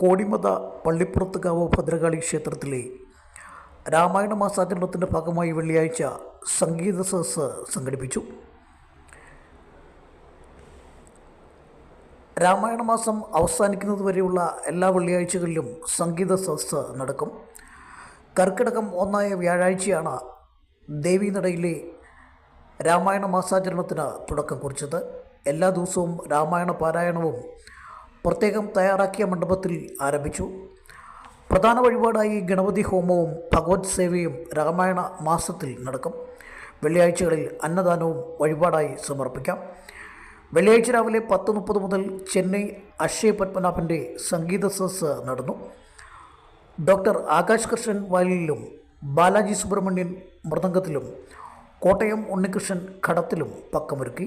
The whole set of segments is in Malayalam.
കോടിമത പള്ളിപ്പുറത്തുകാവ് ഭദ്രകാളി ക്ഷേത്രത്തിലെ രാമായണ മാസാചരണത്തിന്റെ ഭാഗമായി വെള്ളിയാഴ്ച സംഗീത സദസ് സംഘടിപ്പിച്ചു. രാമായണ മാസം അവസാനിക്കുന്നത് വരെയുള്ള എല്ലാ വെള്ളിയാഴ്ചകളിലും സംഗീത സദസ് നടക്കും. കർക്കിടകം ഒന്നായ വ്യാഴാഴ്ചയാണ് ദേവീനടയിലെ രാമായണ മാസാചരണത്തിന് തുടക്കം കുറിച്ചത്. എല്ലാ ദിവസവും രാമായണ പാരായണവും പ്രത്യേകം തയ്യാറാക്കിയ മണ്ഡപത്തിൽ ആരംഭിച്ചു. പ്രധാന വഴിപാടായി ഗണപതി ഹോമവും ഭഗവത് സേവയും രാമായണ മാസത്തിൽ നടക്കും. വെള്ളിയാഴ്ചകളിൽ അന്നദാനവും വഴിപാടായി സമർപ്പിക്കാം. വെള്ളിയാഴ്ച രാവിലെ പത്ത് മുപ്പത് മുതൽ ചെന്നൈ അക്ഷയ് പത്മനാഭന്റെ സംഗീത സദസ് നടന്നു. ഡോക്ടർ ആകാശ് കൃഷ്ണൻ വയലിലും ബാലാജി സുബ്രഹ്മണ്യൻ മൃദംഗത്തിലും കോട്ടയം ഉണ്ണികൃഷ്ണൻ ഘടത്തിലും പക്കമൊരുക്കി.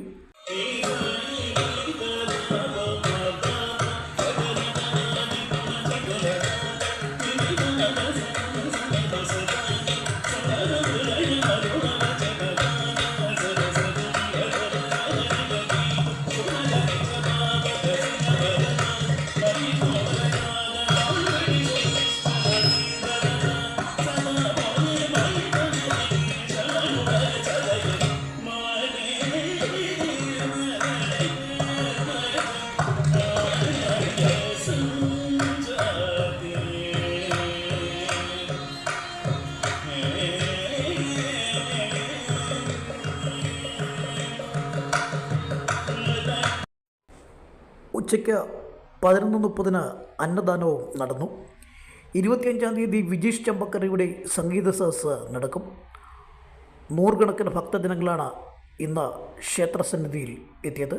ഉച്ചയ്ക്ക് പതിനൊന്ന് മുപ്പതിന് അന്നദാനവും നടന്നു. ഇരുപത്തിയഞ്ചാം തീയതി വിജീഷ് ചമ്പക്കരയുടെ സംഗീത സദസ്സ് നടക്കും. നൂറുകണക്കിന് ഭക്തജനങ്ങളാണ് ഇന്ന് ക്ഷേത്രസന്നിധിയിൽ എത്തിയത്.